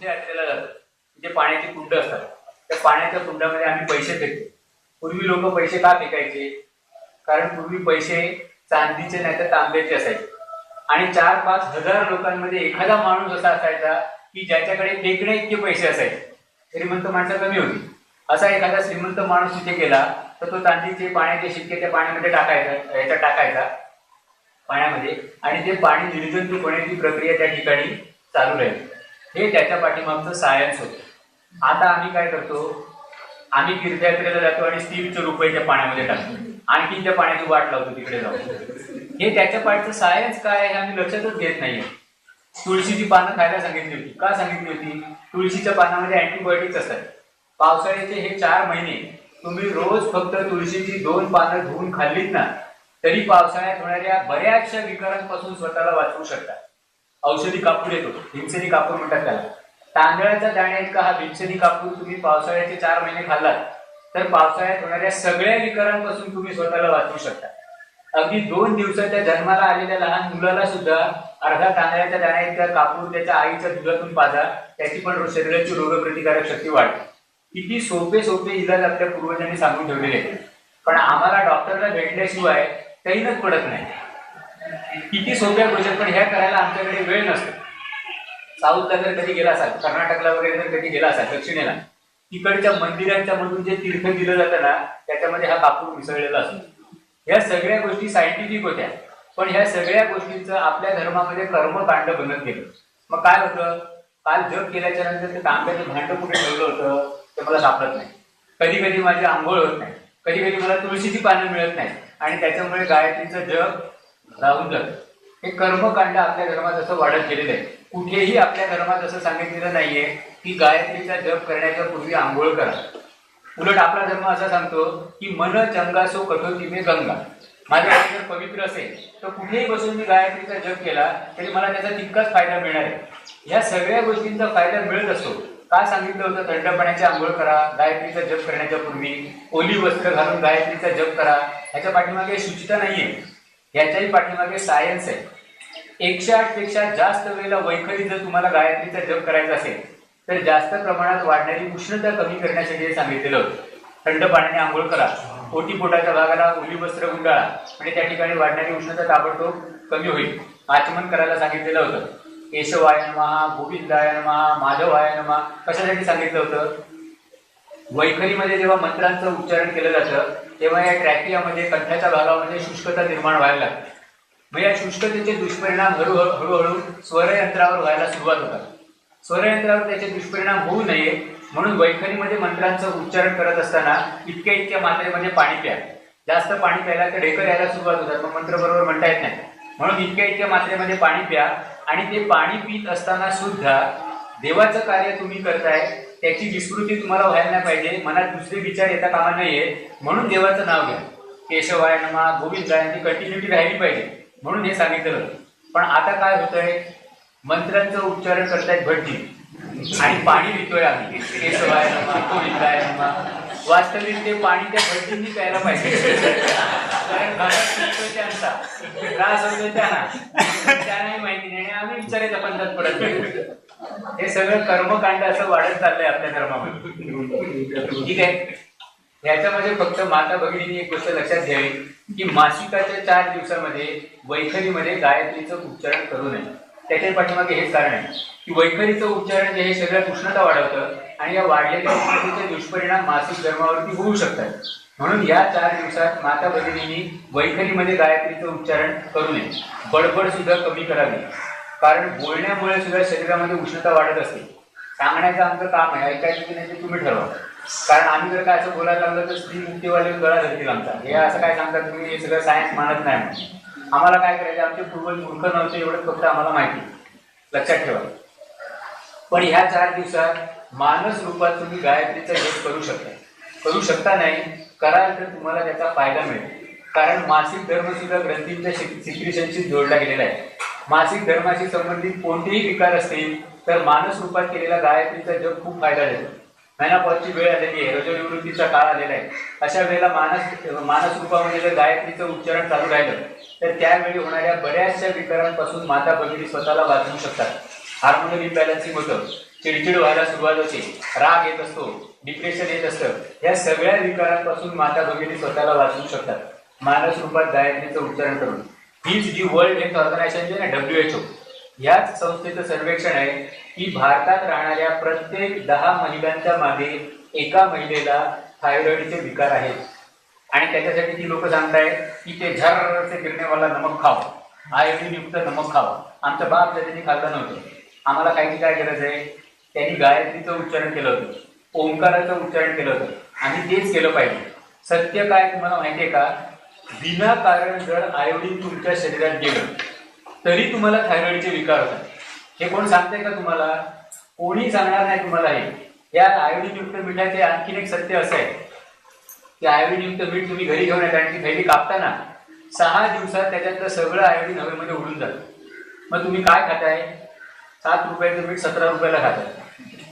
तिथे असलेला जातो जे पाण्याची कुंड असतात त्या पाण्याच्या कुंडामध्ये आम्ही पैसे फेकतो पूर्वी लोक पैसे का फेकायचे? कारण पूर्वी पैसे चांदीचे नाही तर तांब्याचे असायचे. आणि चार पाच हजार लोकांमध्ये एखादा माणूस असा असायचा की ज्याच्याकडे फेकणे इतके पैसे असायचे. श्रीमंत माणसं कमी होती. असा एखादा श्रीमंत माणूस तिथे गेला तर तो चांदीचे पाण्याचे शिक्के त्या पाण्यामध्ये टाकायचा याच्यात टाकायचा पाण्यामध्ये. आणि ते पाणी निर्जंतुक होण्याची प्रक्रिया त्या ठिकाणी चालू राहील. हे त्याच्या पाठीमागचं सायन्स होतं. आता आम्ही काय करतो आम्ही तीर्थयात्रेला जातो आणि स्टीलचे रुपयाच्या पाण्यामध्ये टाकतो. आणखी त्या पाण्याची वाट लावतो तिकडे जाऊन. हे त्याच्या पाठचं सायन्स काय आहे हे आम्ही लक्षातच घेत नाहीये. तुळशीची पानं खायला सांगितली होती. का सांगितली होती? तुळशीच्या पानामध्ये अँटीबायोटिक्स असतात. पावसाळ्याचे हे चार महिने तुम्ही रोज फक्त तुळशीची दोन पानं धुवून खाल्लीत ना तरी पावसाळ्यात होणाऱ्या बऱ्याचशा विकारांपासून स्वतःला वाचवू शकता. औषधी कापूर येतो भीमसेनी कापूर म्हणतात त्याला. तांदळाचा दाण्या इतका हा भीमसेनी कापूर तुम्ही पावसाळ्याचे चार महिने खाल्लात तर पावसाळ्यात होणाऱ्या सगळ्या विकारांपासून तुम्ही स्वतःला वाचवू शकता. अगदी दोन दिवसाच्या जन्माला आलेल्या लहान मुलाला सुद्धा अर्धा तांदळाच्या दाण्या इतका कापूर त्याच्या आईच्या दुधातून पाजा त्याची पण शरीराची रोगप्रतिकारक शक्ती वाढते. किती सोपे सोपे इलाज आपल्या पूर्वजांनी सांगून ठेवलेले आहेत. पण आम्हाला डॉक्टरला भेटल्याशिवाय काहीच पडत नाही. किती सोप्या गोष्टी पण ह्या करायला आमच्याकडे वेळ नसतो. साऊथला जर कधी गेला असाल कर्नाटकला वगैरे जर कधी गेला असाल दक्षिणेला तिकडच्या मंदिरांच्या मधून जे तीर्थ दिलं जातं ना त्याच्यामध्ये हा कापूर मिसळलेला असतो. ह्या सगळ्या गोष्टी सायंटिफिक होत्या पण ह्या सगळ्या गोष्टींचं आपल्या धर्मामध्ये कर्मकांड बनत गेलं. मग काय होतं? काल जग केल्याच्यानंतर ते तांब्याचं भांड कुठे ठेवलं होतं ते मला सापडत नाही. कधी कधी माझी आंघोळ होत नाही. कधी कधी मला तुळशीची पानं मिळत नाही. आणि त्याच्यामुळे गायत्रीचं जग राहून जातं हे कर्मकांड आपल्या धर्मात असं वाढत गेलेलं आहे. कुठेही आपल्या धर्मात असं सांगितलेलं नाहीये की गायत्रीचा जप करण्याच्या पूर्वी आंघोळ करा. उलट आपला धर्म असा सांगतो की मन चंगासो कठोती गंगा. माझं मन जर पवित्र असेल तर कुठेही बसून मी गायत्रीचा जप केला तरी मला त्याचा तितकाच फायदा मिळणार आहे. या सगळ्या गोष्टींचा फायदा मिळत असतो का सांगितलं होतं थंड पाण्याची आंघोळ करा गायत्रीचा जप करण्याच्या पूर्वी? ओली वस्त्र घालून गायत्रीचा जप करा. ह्याच्या पाठीमागे शुचिता नाहीये. ह्याच्याही पाठीमागे सायन्स आहे. एकशे आठपेक्षा जास्त वेळेला वैखरी जर तुम्हाला गायत्रीचा जप करायचा असेल तर जास्त प्रमाणात वाढणारी उष्णता कमी करण्यासाठी हे सांगितलेलं होतं. थंड पाण्याने आंघोळ करा. ओटी पोटाच्या भागाला ओली वस्त्र गुंडाळा. म्हणजे त्या ठिकाणी वाढणारी उष्णता ताबडतोब कमी होईल. आचमन करायला सांगितलेलं होतं. केशवायन महा गोविंदायन महा माधवायन महा कशासाठी सांगितलं होतं? वैखरीमध्ये जेव्हा मंत्रांचं उच्चारण केलं जातं तेव्हा या ट्रॅकियामध्ये कंठाच्या भागामध्ये शुष्कता निर्माण व्हायला लागते. मग या शुष्कतेचे दुष्परिणाम हळूहळू हळूहळू स्वरयंत्रावर व्हायला सुरुवात होतात. स्वरयंत्रावर त्याचे दुष्परिणाम होऊ नये म्हणून वैखरीमध्ये मंत्रांचं उच्चारण करत असताना इतक्या इतक्या मात्रेमध्ये पाणी प्या. जास्त पाणी प्यायला तर ढेकर यायला सुरुवात होतात मग मंत्र बरोबर म्हणता येत नाही. म्हणून इतक्या इतक्या मात्रेमध्ये पाणी प्या आणि ते पाणी पित असताना सुद्धा देवाचं कार्य तुम्ही करताय त्याची विस्मृती तुम्हाला व्हायला नाही पाहिजे. मनात दुसरे विचार येता कामा नाहीये म्हणून देवाचं नाव घ्या. केशवाय नमा. गोविंदाय यांची कंटिन्युटी राहिली पाहिजे. म्हणून हे सांगितलं पण आता काय होतंय? मंत्रांचं उच्चारण करतायत भटजी. आणि पाणी पितोय आम्ही. केशवाय नमा गोविंदाय नमा. वास्तविक ते पाणी त्या भटजींनी प्यायला पाहिजे. कारण त्यांचा त्रास होतोय त्यांना. त्यांनाही माहिती नाही. आणि आम्ही विचारायच्या पंचायत पडत नाही. हे सगळं कर्मकांड असं वाढत चाललंय आपल्या धर्मामध्ये. ठीक आहे? याच्यामध्ये फक्त माता भगिनींनी एक गोष्ट लक्षात घ्यावी की मासिकाच्या चार दिवसामध्ये वैखरीमध्ये गायत्रीचं उच्चारण करू नये. त्याच्या पाठीमागे हेच कारण आहे की वैखरीचं उच्चारण जे हे सगळ्या उष्णता वाढवतं आणि या वाढलेल्या उष्णतेचे दुष्परिणाम मासिक धर्मावरती होऊ शकतात. म्हणून या चार दिवसात माता भगिनींनी वैखरीमध्ये गायत्रीचं उच्चारण करू नये. बडबड सुद्धा कमी करावी. कारण बोलण्यामुळे सुद्धा शरीरामध्ये उष्णता वाढत असते. सांगण्याचं आमचं काम आहे ऐकायचं की नाही ते तुम्ही ठरवा. कारण आम्ही जर काय असं बोलायला लागलं तर स्त्री मुक्तीवाले गळा धरतील आमचा. हे असं काय सांगतात तुम्ही? हे सगळं सायन्स मानत नाही आम्हाला काय करायचं? आमचे पूर्वज मूर्ख नव्हते एवढं फक्त आम्हाला माहिती. लक्षात ठेवा. पण ह्या चार दिवसात मानस रूपात तुम्ही गायत्रीचा जप करू शकता. करू शकता नाही कराल तर तुम्हाला त्याचा फायदा मिळेल. कारण मासिक धर्म सुद्धा ग्रंथींच्या सिक्रिशनशी जोडला गेलेला आहे. मासिक धर्माशी संबंधित कोणतेही विकार असतील तर मानस रूपात केलेला गायत्रीचा जप खूप फायदा देतो मेनापॉजची वेळ आलेली आहे रजोनिवृत्तीचा काळ आलेला आहे. अशा वेळेला मानस मानस रूपामध्ये जर गायत्रीचं उच्चारण चालू राहिलं तर त्यावेळी होणाऱ्या बऱ्याचशा विकारांपासून माता भगिनी स्वतःला वाचवू शकतात. हार्मोनल इम्बॅलन्सिंग होतं चिडचिड व्हायला सुरुवात होते राग येत असतो डिप्रेशन येत असतं. या सगळ्या विकारांपासून माता भगिनी स्वतःला वाचवू शकतात. मानस रूपात गायत्रीचं उच्चारण करून. हीच जी वर्ल्ड हेल्थ ऑर्गनायझेशन जे डब्ल्यू एच ओ याच संस्थेचं सर्वेक्षण आहे की भारतात राहणाऱ्या प्रत्येक दहा महिलांच्या मागे एका महिलेला थायरॉइडचे विकार आहेत. आणि त्याच्यासाठी ती लोक सांगतायत की ते झरचे गिरणेवाला नमक खावं. आयोडीनयुक्त नमक खावं. आमचं बाप त्याच्यानी खाल्लं नव्हतं. आम्हाला काही काय गरज आहे? त्यांनी गायत्रीचं उच्चारण केलं होतं. ओंकाराचं उच्चारण केलं होतं. आणि तेच केलं पाहिजे. सत्य काय तुम्हाला माहिती आहे का? विनाकारण जर आयोडीन तुमच्या शरीरात गेलं तरी तुम्हाला थायरॉइडचे विकार होतात. हे कोण सांगते का तुम्हाला? कोणी सांगणार नाही तुम्हाला हे. या आयोडीन युक्त मिठाचे आणखीन एक सत्य असं आहे. की आयोडीनयुक्त मीठ तुम्ही घरी घेऊन कारण की थैली कापताना सहा दिवसात त्याच्यातलं सगळं आयोडीन हवेमध्ये उडून जातं. मग तुम्ही काय खाताय? सात रुपयाचं मीठ सतरा रुपयाला खाताय.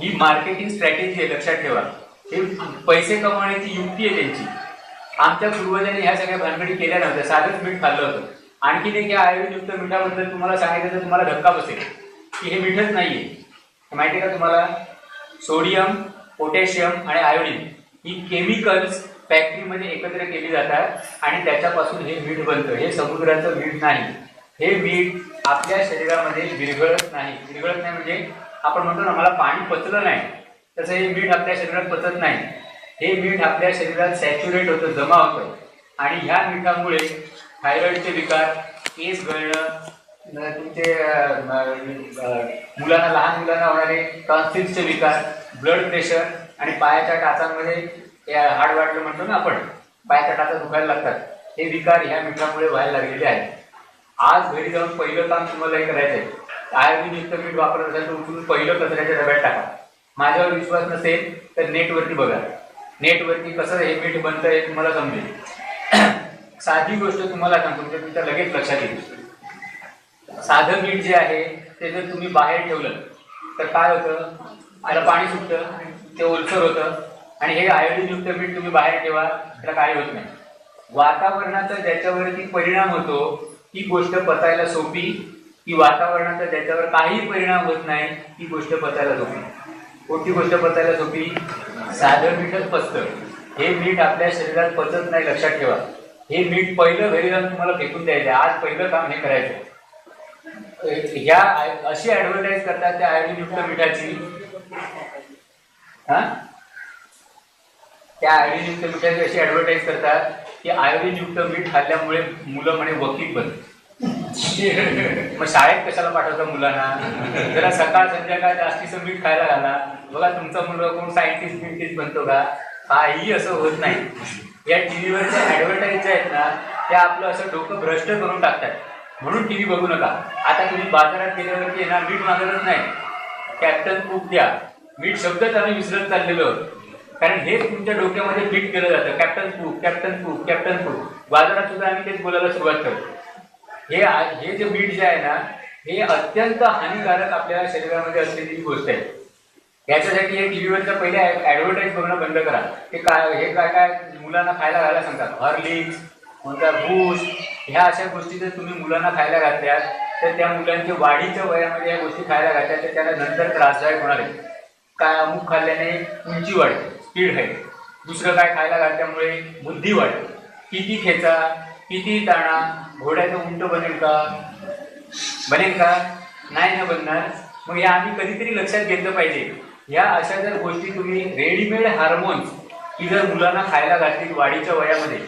ही मार्केटिंग स्ट्रॅटेजी आहे लक्षात ठेवा. हे पैसे कमवण्याची युक्ती आहे त्यांची. आमच्या पूर्वजांनी ह्या सगळ्या भानगडी केल्या नव्हत्या. साधंच मीठ खाल्लं होतं. आणखीन एक आयुर्वेदयुक्त मिठाबद्दल तुम्हाला सांगायचं तर तुम्हाला धक्का बसेल की हे मीठच नाहीये. आहे माहिती आहे का तुम्हाला? सोडियम पोटॅशियम आणि आयोडीन ही केमिकल्स फॅक्टरीमध्ये एकत्र केली जातात आणि त्याच्यापासून हे मीठ बनतं. हे समुद्राचं मीठ नाही. हे मीठ आपल्या शरीरामध्ये विरघळत नाही. विरघळत नाही म्हणजे आपण म्हणतो ना मला पाणी पचलं नाही. तसं हे मीठ आपल्या शरीरात पचत नाही. हे मीठ आपल्या शरीरात सॅच्युरेट होतं जमा होतं. आणि ह्या मिठामुळे थायरॉइडचे विकार केस गळणं तुमचे मुलांना लहान मुलांना होणारे टॉन्सिल्सचे विकार ब्लड प्रेशर आणि पायाच्या टाचांमध्ये हाड वाटलं म्हणतो ना आपण पायाच्या टाचा दुखायला लागतात. हे विकार ह्या मिठामुळे व्हायला लागलेले आहेत. आज घरी जाऊन पहिलं काम तुम्हाला हे करायचं आहे आयोडीन मीठ वापरत असेल तर उचलून पहिलं कचऱ्याच्या डब्यात टाका. माझ्यावर विश्वास नसेल तर नेटवरती बघा. नेटवरती कसं हे मीठ बनतं हे तुम्हाला समजेल. साधी गोष्ट तुम्हाला सांगतो म्हणजे तुमच्या लगेच लक्षात येईल. साधं मीठ जे आहे ते जर तुम्ही बाहेर ठेवलं तर काय होतं? त्याला पाणी सुटतं ते ओलसर होतं आणि हे आयोडीनयुक्त मीठ तुम्ही बाहेर ठेवा त्याला काही होत नाही. वातावरणाचा ज्याच्यावरती परिणाम होतो ती गोष्ट पचायला सोपी. की वातावरणाचा ज्याच्यावर काही परिणाम होत नाही ती गोष्ट पचायला सोपी. कोणती गोष्ट पचायला सोपी? साधं मीठच पचतं. हे मीठ आपल्या शरीरात पचत नाही लक्षात ठेवा. हे मीठ पहिलं घरी जाऊन तुम्हाला फेकून द्यायचं आज पहिलं काम हे करायचं ह्या अशी ऍडव्हर्टाईज करतात त्या आयोडीन युक्त मिठाची. हा? त्या आयोडीन युक्त मिठाची अशी ऍडव्हर्टाईज करतात की आयोडीन युक्त मीठ खाल्ल्यामुळे मुलं म्हणे वकील बनत मग शाळेत कशाला पाठवता मुलांना? जरा सकाळ संध्याकाळ जास्तीचं मीठ खायला घाला. बघा तुमचा मुलगा कोण सायंटिस्ट बिंटिस्ट बनतो का? काही असं होत नाही. या टीव्हीवरच्या ऍडव्हर्टाईज आहेत ना त्या आपलं असं डोकं भ्रष्ट करून टाकतात. म्हणून टीव्ही बघू नका. आता तुम्ही बाजारात गेल्यावरती ना मीठ मागतच नाही. कॅप्टन कूक द्या. मीठ शब्दच आम्ही विसरत चाललेलो. कारण हे तुमच्या डोक्यामध्ये फिट केलं जातं. Captain Cook Captain Cook Captain Cook बाजारात सुद्धा आम्ही तेच बोलायला सुरुवात करतो. हे हे जे मीठ जे आहे ना हे अत्यंत हानिकारक आपल्या शरीरामध्ये असलेली गोष्ट आहे. याच्यासाठी हे टीव्हीवरच्या पहिले ऍडव्हर्टाईज बघणं बंद करा. हे काय हे काय काय मुलांना खायला घालायला सांगतात. हॉर्लिक्स कोणता बूस्ट ह्या अशा गोष्टी जर तुम्ही मुलांना खायला घातल्यात तर त्या मुलांच्या वाढीच्या वयामध्ये या गोष्टी खायला घातल्या तर त्याला नंतर त्रासदायक होणार आहे. काय अमुक खाल्ल्याने उंची वाढते स्पीड आहे. दुसरं काय खायला घातल्यामुळे बुद्धी वाढते. किती खेचा किती ताणा घोड्याचं उंट बनेल का? बनेल का? नाही ना बनणार. मग या आम्ही कधीतरी लक्षात घेतलं पाहिजे. या अशा जर गोष्टी तुम्ही रेडीमेड हार्मोन्स की जर मुलांना खायला घातली वाढीच्या वयामध्ये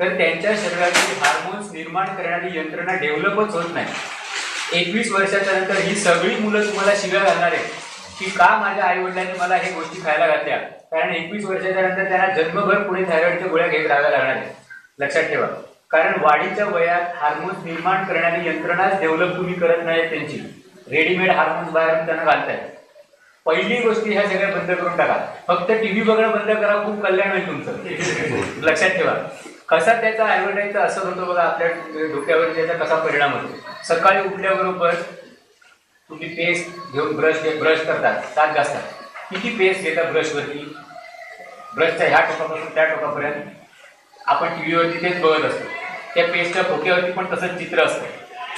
तर त्यांच्या शरीरातील हार्मोन्स निर्माण करणारी यंत्रणा डेव्हलपच होत नाही. एकवीस वर्षाच्या नंतर ही सगळी मुलं तुम्हाला शिव्या घालणार आहे की का माझ्या आई वडिलांनी मला हे गोष्टी खायला घातल्या? कारण एकवीस वर्षाच्या नंतर त्यांना जन्मभर पुढे थायरॉइडच्या गोळ्या घेत राहाव्या लागणार आहे लक्षात ठेवा. कारण वाढीच्या वयात हार्मोन्स निर्माण करणारी यंत्रणाच डेव्हलप तुम्ही करत नाही त्यांची. रेडीमेड हार्मोन्स बाहेर त्यांना घालताय. पहिली गोष्टी ह्या सगळ्या बंद करून टाका. फक्त टीव्ही बघणं बंद करा खूप कल्याण होईल तुमचं. लक्षात ठेवा. कसा त्याचा ॲडव्हर्टाईजचा असर होतो बघा आपल्या डोक्यावर त्याचा कसा परिणाम होतो. सकाळी उठल्याबरोबर तुम्ही पेस्ट घेऊन ब्रश ब्रश करतात दात घासतात किती पेस्ट घेतात ब्रशवरती ब्रशच्या ह्या टोकापासून त्या टोकापर्यंत. आपण टीव्हीवरती तेच बघत असतो. त्या पेस्टच्या खोक्यावरती पण तसंच चित्र असतं.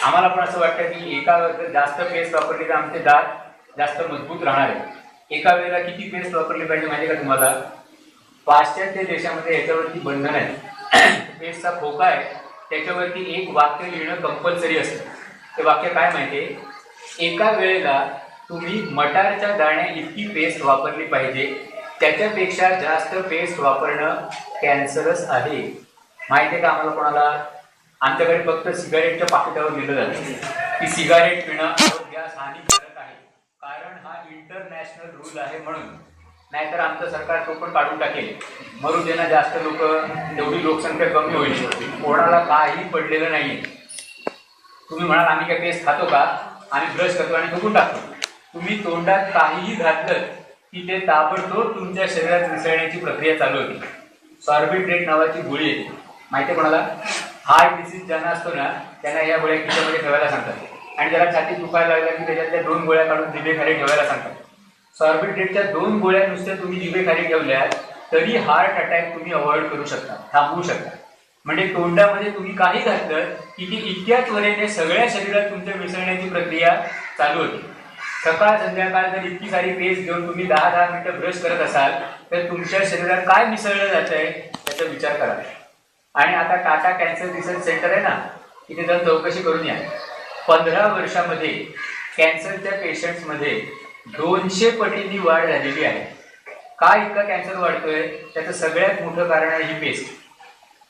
आम्हाला पण असं वाटतं की एका जास्त पेस्ट वापरली तर आमचे दात जास्त मजबूत राहणार आहे एका वेळेला किती पेस्ट वापरली पाहिजे माहिती का तुम्हाला? पाश्चात्य देशामध्ये याच्यावरती बंधन आहे. पेस्टचा खोका आहे. त्याच्यावरती एक वाक्य लिहिणं कंपल्सरी असतं. ते वाक्य काय माहितीये एका वेळेला तुम्ही मटारच्या दाण्या इतकी पेस्ट वापरली पाहिजे. त्याच्यापेक्षा जास्त पेस्ट वापरणं कॅन्सरस आहे. माहिती आहे का आम्हाला कोणाला? आमच्याकडे फक्त सिगारेटच्या पाकिटावर लिहिलं जातं. की सिगारेट पिणं आरोग्यास हानिकारक आहे. कारण हा इंटरनॅशनल रूल आहे म्हणून. नाहीतर आमचं सरकार तो पण काढून टाकेल. मरू देना जास्त लोक. तेवढी लोकसंख्या कमी होईल. कोणाला काही पडलेलं नाही तुम्ही म्हणाल आम्ही काय पेस्ट खातो का? आम्ही ब्रश करतो आणि बघून टाकतो. तुम्ही तोंडात काहीही घातलं की ते ताबडतोब तुमच्या शरीरात मिसळण्याची प्रक्रिया चालू होती. सॉर्बिट्रेट नावाची गोळी येते. माहिती कोणाला? हार्ट डिसीज ज्यांना असतो ना त्यांना या गोळ्या किचनमध्ये ठेवायला सांगतात. आणि ज्याला छाती दुखायला लागला की त्याच्यातल्या दोन गोळ्या काढून जिभे खाली ठेवायला सांगतात. सॉर्बिट्रेटच्या दोन गोळ्या नुसत्या तुम्ही जिभे खाली ठेवल्या तरी हार्ट अटॅक तुम्ही अवॉइड करू शकता थांबवू शकता. म्हणजे तोंडामध्ये तुम्ही काही घातलं की ती इतक्या त्वरेने सगळ्या शरीरात तुमच्या मिसळण्याची प्रक्रिया चालू होती. सकाळ संध्याकाळ जर इतकी सारी पेस्ट घेऊन तुम्ही दहा दहा मिनिटं ब्रश करत असाल तर तुमच्या शरीरात काय मिसळलं जात आहे त्याचा विचार करा. आणि आता टाटा कॅन्सर रिसर्च सेंटर आहे ना तिथे जर चौकशी करून या. पंधरा वर्षामध्ये कॅन्सरच्या पेशंट्समध्ये दोनशे पटींनी वाढ झालेली आहे. का इतका कॅन्सर वाढतोय? त्याचं सगळ्यात मोठं कारण आहे ही पेस्ट.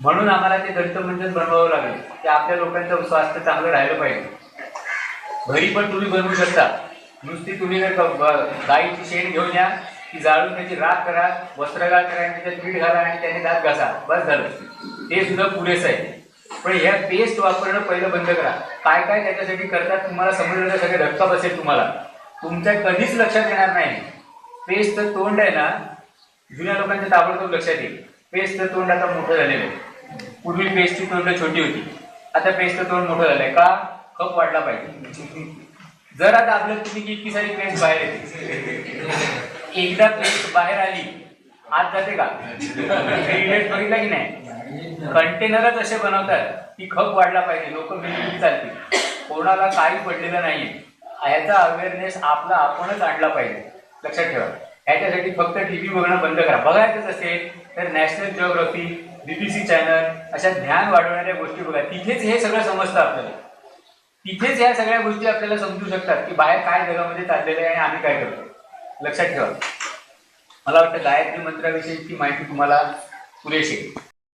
म्हणून आम्हाला ते दंतमंजन बनवावं लागेल. की आपल्या लोकांचं स्वास्थ्य चांगलं राहिलं पाहिजे. घरी पण तुम्ही बनवू शकता. नुसती तुम्ही जर गाईची शेण घेऊन या ती जाळून त्याची राख करा वस्त्रगाळ करा आणि त्याच्यात मीठ घाला आणि त्याने दात घासा बस झालं. ते सुद्धा पुरेसं आहे. पण ह्या पेस्ट वापरणं पहिलं बंद करा. काय काय त्याच्यासाठी करतात तुम्हाला समजलं सगळे धक्का बसेल तुम्हाला. तुमच्या कधीच लक्षात येणार नाही. पेस्टचं तोंड आहे ना जुन्या लोकांच्या ताबडतोब लक्षात येईल. तर तोंड आता मोठं झालेलं आहे. पूर्वी पेस्टची तोंड छोटी होती. आता पेस्टचं तोंड मोठं झालंय. का? कप वाढला पाहिजे. जरा दाबलं तुम्ही की इतकी सारी पेस्ट बाहेर येते एकदा पेस्ट बाहेर आली आत जाते का? रेडिएट बघितला की नाही? कंटेनरच असे बनवतात की खप वाढला पाहिजे लोक मिळून चालतील. कोणाला काही पडलेलं नाही ह्याचा अवेअरनेस आपला आपणच आणला पाहिजे. लक्षात ठेवा. ह्याच्यासाठी फक्त टीव्ही बघणं बंद करा. बघायचंच असेल तर नॅशनल जिओग्राफी बीबीसी चॅनल अशा ज्ञान वाढवणाऱ्या गोष्टी बघा. तिथेच हे सगळं समजतं आपल्याला. तिथेच या सगळ्या गोष्टी आपल्याला समजू शकतात की बाहेर काय जगामध्ये चाललेलं आहे आणि आम्ही काय करतो लक्षात ठेवा मला वाटतं गायत्री मंत्राविषयीची माहिती तुम्हाला पुरेशी आहे.